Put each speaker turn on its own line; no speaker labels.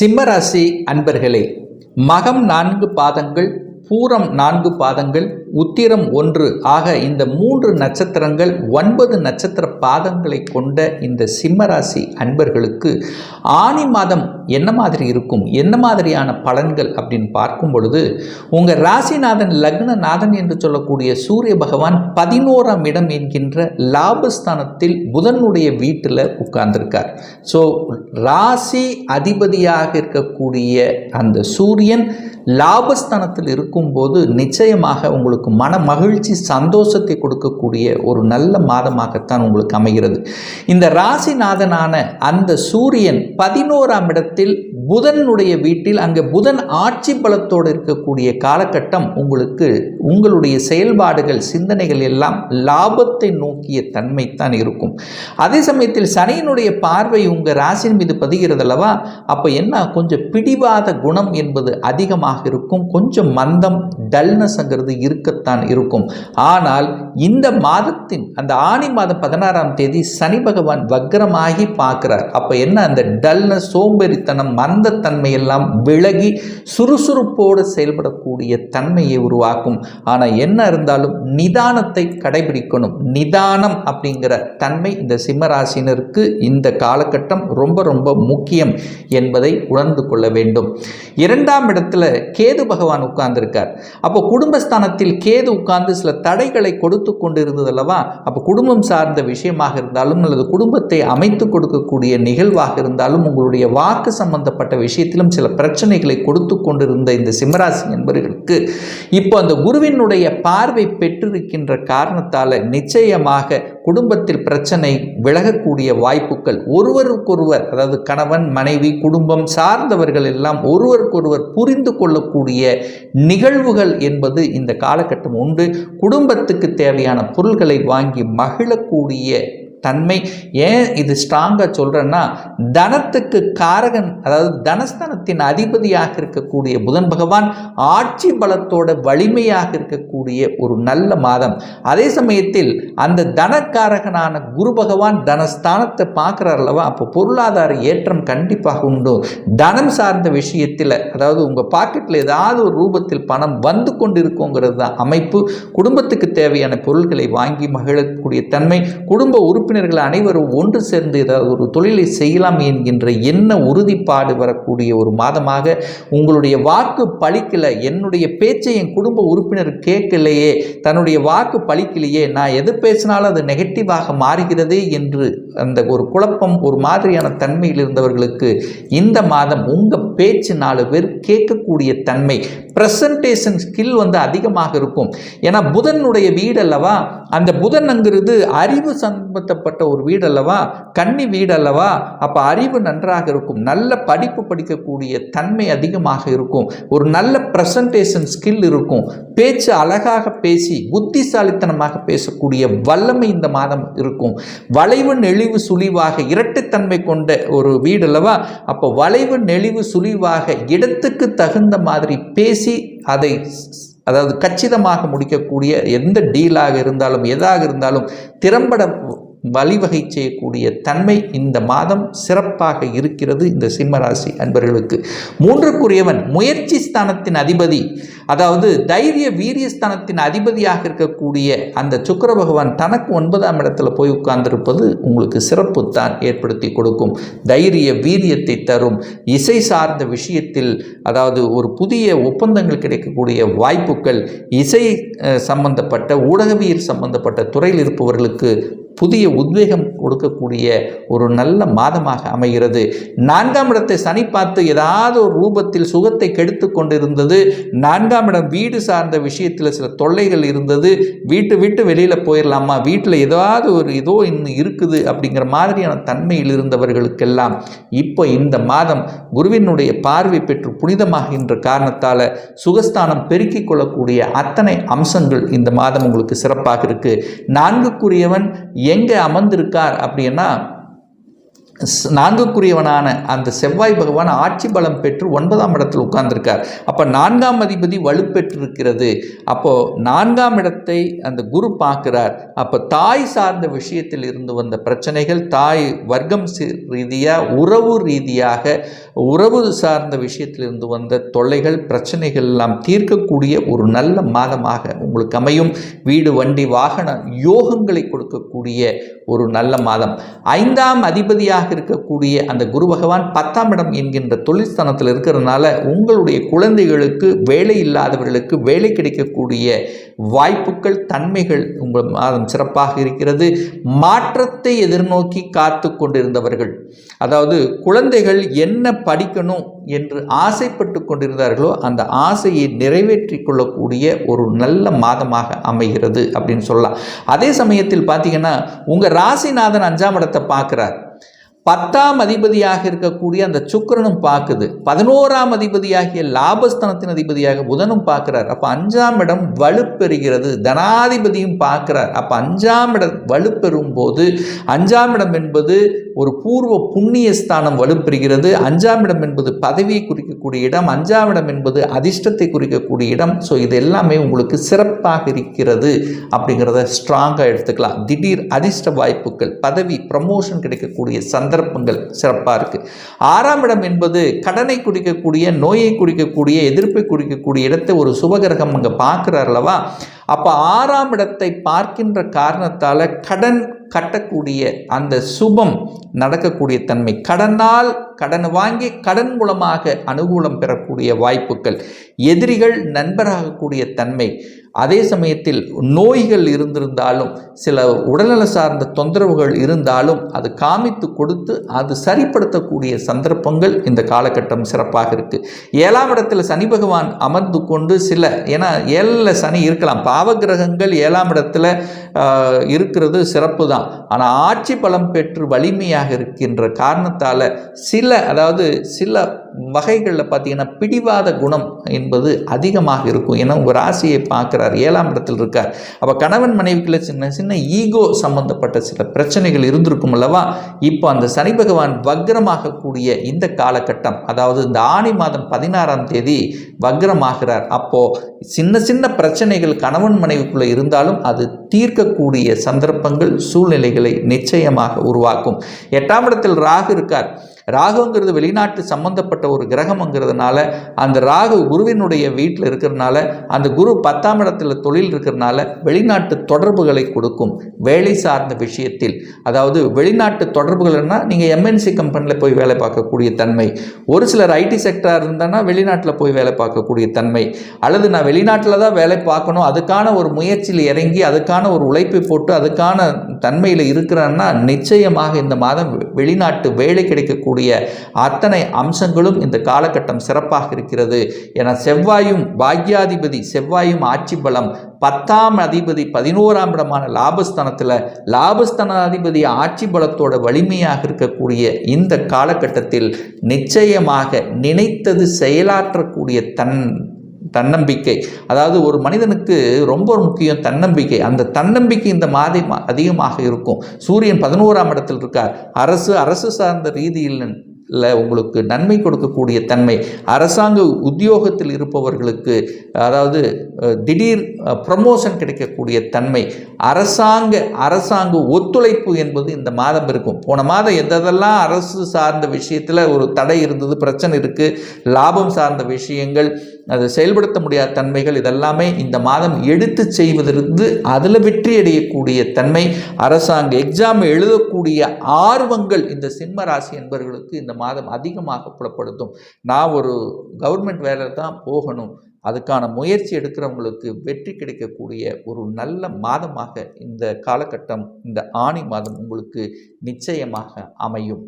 சிம்மராசி அன்பர்களே மகம் நான்கு பாதங்கள் பூரம் நான்கு பாதங்கள் உத்திரம் ஒன்று. ஆக இந்த மூன்று நட்சத்திரங்கள் ஒன்பது நட்சத்திர பாதங்களை கொண்ட இந்த சிம்மராசி அன்பர்களுக்கு ஆனி மாதம் என்ன மாதிரி இருக்கும் என்ன மாதிரியான பலன்கள் அப்படின்னு பார்க்கும் பொழுது உங்கள் ராசிநாதன் லக்னநாதன் என்று சொல்லக்கூடிய சூரிய பகவான் பதினோராம் இடம் என்கின்ற லாபஸ்தானத்தில் புதனுடைய வீட்டில் உட்கார்ந்திருக்கார். ஸோ ராசி அதிபதியாக இருக்கக்கூடிய அந்த சூரியன் லாபஸ்தானத்தில் இருக்கும்போது நிச்சயமாக உங்களுக்கு மன மகிழ்ச்சி சந்தோஷத்தை கொடுக்கக்கூடிய ஒரு நல்ல மாதமாகத்தான் உங்களுக்கு அமைகிறது. இந்த ராசிநாதனான அந்த சூரியன் பதினோராம் இடத்தில் புதனுடைய வீட்டில் அங்கே புதன் ஆட்சி பலத்தோடு இருக்கக்கூடிய காலகட்டம் உங்களுக்கு உங்களுடைய செயல்பாடுகள் சிந்தனைகள் எல்லாம் லாபத்தை நோக்கிய தன்மை தான் இருக்கும். அதே சமயத்தில் சனியினுடைய பார்வை உங்கள் ராசியின் மீது பதிகிறது அல்லவா அப்போ என்ன? கொஞ்சம் பிடிவாத குணம் என்பது அதிகமாக இருக்கும். கொஞ்சம் மந்தம் டல்னஸ்ங்கிறது இருக்கத்தான் இருக்கும். ஆனால் இந்த மாதத்தின் அந்த ஆணி மாதம் பதினாறாம் தேதி சனி பகவான் வக்ரமாகி பார்க்குறார். அப்போ என்ன? அந்த டல்னஸ் சோம்பேறித்தனம் மந்தத்தன்மை எல்லாம் விலகி சுறுசுறுப்போடு செயல்படக்கூடிய தன்மையை உருவாக்கும். ஆனால் என்ன இருந்தாலும் நிதானத்தை கடைபிடிக்கணும். நிதானம் அப்படிங்கிற தன்மை இந்த சிம்மராசினருக்கு இந்த காலகட்டம் ரொம்ப ரொம்ப முக்கியம் என்பதை உணர்ந்து கொள்ள வேண்டும். இரண்டாம் இடத்துல கேது பகவான் உட்கார்ந்துருக்கார். அப்போ குடும்பஸ்தானத்தில் கேது உட்கார்ந்து சில தடைகளை கொடுத்து கொண்டு இருந்தது அல்லவா? அப்போ குடும்பம் சார்ந்த விஷயமாக இருந்தாலும் அல்லது குடும்பத்தை அமைத்து கொடுக்கக்கூடிய நிகழ்வாக இருந்தாலும் உங்களுடைய வாக்கு சம்பந்தப்பட்ட விஷயத்திலும் சில பிரச்சனைகளை கொடுத்து கொண்டிருந்த இந்த சிம்மராசி என்பவர்களுக்கு இப்போ அந்த குருவினுடைய பார்வை பெற்றிருக்கின்ற காரணத்தால் நிச்சயமாக குடும்பத்தில் பிரச்சனை விலகக்கூடிய வாய்ப்புகள். ஒருவருக்கொருவர் அதாவது கணவன் மனைவி குடும்பம் சார்ந்தவர்கள் எல்லாம் ஒருவருக்கொருவர் புரிந்து கொள்ளக்கூடிய நிகழ்வுகள் என்பது இந்த காலகட்டம் உண்டு. குடும்பத்துக்கு தேவையான பொருள்களை வாங்கி மகிழக்கூடிய தன்மை. ஏன் இது ஸ்ட்ராங்காக சொல்கிறேன்னா தனத்துக்கு காரகன் அதாவது தனஸ்தானத்தின் அதிபதியாக இருக்கக்கூடிய புதன் பகவான் ஆட்சி பலத்தோட வலிமையாக இருக்கக்கூடிய ஒரு நல்ல மாதம். அதே சமயத்தில் அந்த தனக்காரகனான குரு பகவான் தனஸ்தானத்தை பார்க்குறார் அல்லவா? அப்போ பொருளாதார ஏற்றம் கண்டிப்பாக உண்டு. தனம் சார்ந்த விஷயத்தில் அதாவது உங்கள் பாக்கெட்டில் ஏதாவது ஒரு ரூபத்தில் பணம் வந்து கொண்டிருக்குங்கிறது தான் அமைப்பு. குடும்பத்துக்கு தேவையான பொருட்களை வாங்கி மகிழக்கூடிய தன்மை. குடும்ப உறுப்பு உறுப்பினர்கள் அனைவரும் ஒன்று சேர்ந்து ஏதாவது ஒரு தொழிலை செய்யலாம் என்கின்ற என்ன உறுதிப்பாடு வரக்கூடிய ஒரு மாதமாக உங்களுடைய வாக்கு பழிக்கலை என்னுடைய பேச்சை என் குடும்ப உறுப்பினர் கேட்கலையே தன்னுடைய வாக்கு பழிக்கலையே நான் எது பேசினாலும் அது நெகட்டிவாக மாறுகிறது என்று அந்த ஒரு குழப்பம் ஒரு மாதிரியான தன்மையில் இருந்தவர்களுக்கு இந்த மாதம் உங்கள் பேச்சு நாலு பேர் கேட்கக்கூடிய தன்மை ப்ரெசன்டேஷன் ஸ்கில் வந்து அதிகமாக இருக்கும். ஏன்னா புதனுடைய வீடு அல்லவா அந்த புதன்ங்கிறது அறிவு சம்பந்தப்பட்ட ஒரு வீடு அல்லவா கன்னி வீடு அல்லவா அப்போ அறிவு நன்றாக இருக்கும். நல்ல படிப்பு படிக்கக்கூடிய தன்மை அதிகமாக இருக்கும். ஒரு நல்ல ப்ரெசன்டேஷன் ஸ்கில் இருக்கும். பேச்சு அழகாக பேசி புத்திசாலித்தனமாக பேசக்கூடிய வல்லமை இந்த மாதம் இருக்கும். வளைவு நெளிவு சுழிவாக இரட்டைத்தன்மை கொண்ட ஒரு வீடு அல்லவா? அப்போ வளைவு நெளிவு சுழிவாக இடத்துக்கு தகுந்த மாதிரி பேசி அதை அதாவது கச்சிதமாக முடிக்கக்கூடிய எந்த டீலாக இருந்தாலும் எதாக இருந்தாலும் திறம்பட வழிவகை செய்யக்கூடிய தன்மை இந்த மாதம் சிறப்பாக இருக்கிறது இந்த சிம்மராசி அன்பர்களுக்கு. மூன்றுக்குரியவன் முயற்சி ஸ்தானத்தின் அதிபதி அதாவது தைரிய வீரியஸ்தானத்தின் அதிபதியாக இருக்கக்கூடிய அந்த சுக்கர பகவான் தனக்கு ஒன்பதாம் இடத்துல போய் உட்கார்ந்திருப்பது உங்களுக்கு சிறப்பு தான் ஏற்படுத்தி கொடுக்கும். தைரிய வீரியத்தை தரும். இசை சார்ந்த விஷயத்தில் அதாவது ஒரு புதிய ஒப்பந்தங்கள் கிடைக்கக்கூடிய வாய்ப்புகள் இசை சம்பந்தப்பட்ட ஊடகவியல் சம்பந்தப்பட்ட துறையில் இருப்பவர்களுக்கு புதிய உத்வேகம் கொடுக்கக்கூடிய ஒரு நல்ல மாதமாக அமைகிறது. நான்காம் இடத்தை சனி பார்த்து ஏதாவது ஒரு ரூபத்தில் சுகத்தை கெடுத்து கொண்டிருந்தது. நான்காம் இடம் வீடு சார்ந்த விஷயத்தில் சில தொல்லைகள் இருந்தது. வீட்டு விட்டு வெளியில் போயிடலாமா வீட்டில் ஏதாவது ஒரு ஏதோ இன்னும் இருக்குது அப்படிங்கிற மாதிரியான தன்மையில் இருந்தவர்களுக்கெல்லாம் இப்போ இந்த மாதம் குருவினுடைய பார்வை பெற்று புனிதமாகின்ற காரணத்தால் சுகஸ்தானம் பெருக்கிக் கொள்ளக்கூடிய அத்தனை அம்சங்கள் இந்த மாதம் உங்களுக்கு சிறப்பாக இருக்குது நான்குக்குரியவன் எங்கே அமர்ந்திருக்கார் அப்படின்னா நான்குக்குரியவனான அந்த செவ்வாய் பகவான் ஆட்சி பலம் பெற்று ஒன்பதாம் இடத்தில் உட்கார்ந்திருக்கார். அப்போ நான்காம் அதிபதி வலுப்பெற்றிருக்கிறது. அப்போது நான்காம் இடத்தை அந்த குரு பார்க்கிறார். அப்போ தாய் சார்ந்த விஷயத்தில் இருந்து வந்த பிரச்சனைகள் தாய் வர்க்கம் ரீதியாக உறவு ரீதியாக உறவு சார்ந்த விஷயத்தில் இருந்து வந்த தொல்லைகள் பிரச்சனைகள் எல்லாம் தீர்க்கக்கூடிய ஒரு நல்ல மாதமாக உங்களுக்கு அமையும். வீடு வண்டி வாகன யோகங்களை கொடுக்கக்கூடிய ஒரு நல்ல மாதம். ஐந்தாம் அதிபதியாக இருக்கக்கூடிய அந்த குரு பகவான் பத்தாம் இடம் என்கின்ற தொழில்ஸ்தானத்தில் இருக்கிறதுனால உங்களுடைய குழந்தைகளுக்கு வேலை இல்லாதவர்களுக்கு வேலை கிடைக்கக்கூடிய வாய்ப்புகள் தன்மைகள் உங்கள் மாதம் சிறப்பாக இருக்கிறது. மாற்றத்தை எதிர்நோக்கி காத்து கொண்டிருந்தவர்கள் அதாவது குழந்தைகள் என்ன படிக்கணும் என்று ஆசைப்பட்டு கொண்டிருந்தார்களோ அந்த ஆசையை நிறைவேற்றி கொள்ளக்கூடிய ஒரு நல்ல மாதமாக அமைகிறது அப்படின்னு சொல்லலாம். அதே சமயத்தில் பார்த்தீங்கன்னா உங்கள் ராசிநாதன் அஞ்சாம் இடத்தை பார்க்குறார். பத்தாம் அதிபதியாக இருக்கக்கூடிய அந்த சுக்கரனும் பார்க்குது. பதினோராம் அதிபதியாகிய லாபஸ்தனத்தின் அதிபதியாக புதனும் பார்க்கிறார். அப்போ அஞ்சாம் இடம் வலுப்பெறுகிறது. தனாதிபதியும் பார்க்கிறார். அப்போ அஞ்சாம் இடம் வலுப்பெறும் போது அஞ்சாம் இடம் என்பது ஒரு பூர்வ புண்ணிய ஸ்தானம் வலுப்பெறுகிறது. அஞ்சாம் இடம் என்பது பதவியை குறிக்கக்கூடிய இடம். அஞ்சாம் இடம் என்பது அதிர்ஷ்டத்தை குறிக்கக்கூடிய இடம். ஸோ இது எல்லாமே உங்களுக்கு சிறப்பாக இருக்கிறது அப்படிங்கிறத ஸ்ட்ராங்காக எடுத்துக்கலாம். திடீர் அதிர்ஷ்ட வாய்ப்புகள் பதவி ப்ரமோஷன் கிடைக்கக்கூடிய சந்தர்ப்பங்கள் சிறப்பாக இருக்குது ஆறாம் இடம் என்பது கடனை குறிக்கக்கூடிய நோயை குறிக்கக்கூடிய எதிர்ப்பை குறிக்கக்கூடிய இடத்தை ஒரு சுபகிரகம் அங்கே பார்க்குறார் அல்லவா? அப்போ ஆறாம் இடத்தை பார்க்கின்ற காரணத்தால் கடன் கட்டக்கூடிய அந்த சுபம் நடக்கக்கூடிய தன்மை. கடனால் கடன் வாங்கி கடன் மூலமாக அனுகூலம் பெறக்கூடிய வாய்ப்புகள். எதிரிகள் நண்பராகக்கூடிய தன்மை. அதே சமயத்தில் நோய்கள் இருந்திருந்தாலும் சில உடல்நல சார்ந்த தொந்தரவுகள் இருந்தாலும் அது காமித்து கொடுத்து அது சரிப்படுத்தக்கூடிய சந்தர்ப்பங்கள் இந்த காலகட்டம் சிறப்பாக இருக்குது ஏழாம் இடத்துல சனி பகவான் அமர்ந்து கொண்டு சில ஏன்னா ஏழில் சனி இருக்கலாம். பாவகிரகங்கள் ஏழாம் இடத்துல இருக்கிறது சிறப்பு தான் ஆனால் ஆட்சி பலம் பெற்று வலிமையாக இருக்கின்ற காரணத்தால் சில அதாவது சில வகைகளில் பார்த்தீங்கன்னா பிடிவாத குணம் என்பது அதிகமாக இருக்கும். ஏன்னா உங்கள் ராசியை பார்க்குறார் ஏழாம் இடத்தில் இருக்கார். அப்போ கணவன் மனைவிக்குள்ள சின்ன சின்ன ஈகோ சம்பந்தப்பட்ட சில பிரச்சனைகள் இருந்திருக்கும் அல்லவா? இப்போ அந்த சனி பகவான் வக்ரமாகக்கூடிய இந்த காலகட்டம் அதாவது இந்த ஆணி மாதம் பதினாறாம் தேதி வக்ரமாகிறார். அப்போது சின்ன சின்ன பிரச்சனைகள் கணவன் மனைவிக்குள்ளே இருந்தாலும் அது தீர்க்கக்கூடிய சந்தர்ப்பங்கள் சூழ்நிலைகளை நிச்சயமாக உருவாக்கும். எட்டாம் இடத்தில் ராகு இருக்கார். ராகுங்கிறது வெளிநாட்டு சம்பந்தப்பட்ட ஒரு கிரகம்ங்கிறதுனால அந்த ராகு குருவினுடைய வீட்டில் இருக்கிறதுனால அந்த குரு பத்தாம் இடத்துல தொழில் இருக்கிறதுனால வெளிநாட்டு தொடர்புகளை கொடுக்கும் வேலை சார்ந்த விஷயத்தில். அதாவது வெளிநாட்டு தொடர்புகள்னா நீங்கள் எம்என்சி கம்பெனியில் போய் வேலை பார்க்கக்கூடிய தன்மை. ஒரு சிலர் ஐடி செக்டராக இருந்தானா வெளிநாட்டில் போய் வேலை பார்க்கக்கூடிய தன்மை. அல்லது நான் வெளிநாட்டில் தான் வேலை பார்க்கணும் அதுக்கான ஒரு முயற்சியில் இறங்கி அதுக்கான ஒரு உழைப்பை போட்டு அதுக்கான தன்மையில் இருக்கிறேன்னா நிச்சயமாக இந்த மாதம் வெளிநாட்டு வேலை கிடைக்கக்கூடிய அத்தனை அம்சங்களும் இந்த காலகட்டம் சிறப்பாக இருக்கிறது. என செவ்வாயும் பாக்யாதிபதி செவ்வாயும் ஆட்சி பலம் பத்தாம் அதிபதி பதினோராம் இடமான லாபஸ்தானத்தில் லாபஸ்தானாதிபதி ஆட்சி பலத்தோட வலிமையாக இருக்கக்கூடிய இந்த காலகட்டத்தில் நிச்சயமாக நினைத்தது செயலாற்றக்கூடிய தன் தன்னம்பிக்கை. அதாவது ஒரு மனிதனுக்கு ரொம்ப முக்கியம் தன்னம்பிக்கை. அந்த தன்னம்பிக்கை இந்த மாதிரி அதிகமாக இருக்கும். சூரியன் பதினோராம் இடத்தில் இருக்கார். அரசு அரசு சார்ந்த ரீதியில் உங்களுக்கு நன்மை கொடுக்கக்கூடிய தன்மை. அரசாங்க உத்தியோகத்தில் இருப்பவர்களுக்கு அதாவது திடீர் ப்ரமோஷன் கிடைக்கக்கூடிய தன்மை. அரசாங்க அரசாங்க ஒத்துழைப்பு என்பது இந்த மாதம் இருக்கும். போன மாதம் எதெல்லாம் அரசு சார்ந்த விஷயத்தில் ஒரு தடை இருந்தது பிரச்சனை இருக்குது லாபம் சார்ந்த விஷயங்கள் அது செயல்படுத்த முடியாத தன்மைகள் இதெல்லாமே இந்த மாதம் எடுத்து செய்வதிலிருந்து அதில் வெற்றி அடையக்கூடிய தன்மை. அரசாங்க எக்ஸாம் எழுதக்கூடிய ஆர்வங்கள் இந்த சிம்ம ராசி என்பவர்களுக்கு இந்த மாதம் அதிகமாக புலப்படுத்தும். நான் ஒரு கவர்மெண்ட் வேலை தான் போகணும். அதுக்கான முயற்சி எடுக்கிறவங்களுக்கு வெற்றி கிடைக்கக்கூடிய ஒரு நல்ல மாதமாக இந்த காலகட்டம் இந்த ஆணி மாதம் உங்களுக்கு நிச்சயமாக அமையும்.